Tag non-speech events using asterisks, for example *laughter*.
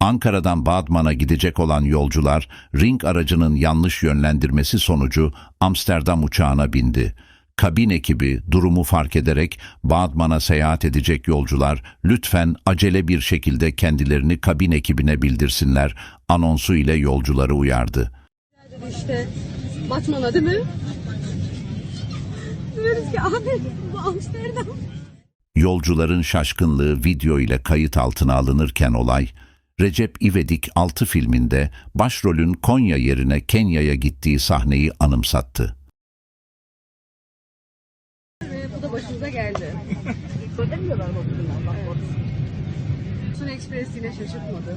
Ankara'dan Badman'a gidecek olan yolcular ring aracının yanlış yönlendirmesi sonucu Amsterdam uçağına bindi. Kabin ekibi durumu fark ederek Badman'a seyahat edecek yolcular lütfen acele bir şekilde kendilerini kabin ekibine bildirsinler anonsu ile yolcuları uyardı. işte Batman'a değil mi? Ki abi bu Amsterdam. Yolcuların şaşkınlığı video ile kayıt altına alınırken olay, Recep İvedik 6 filminde başrolün Konya yerine Kenya'ya gittiği sahneyi anımsattı. Ve bu da başımıza geldi. *laughs* Söylemiyorlar mı bundan? Sun Express yine şaşırtmadı.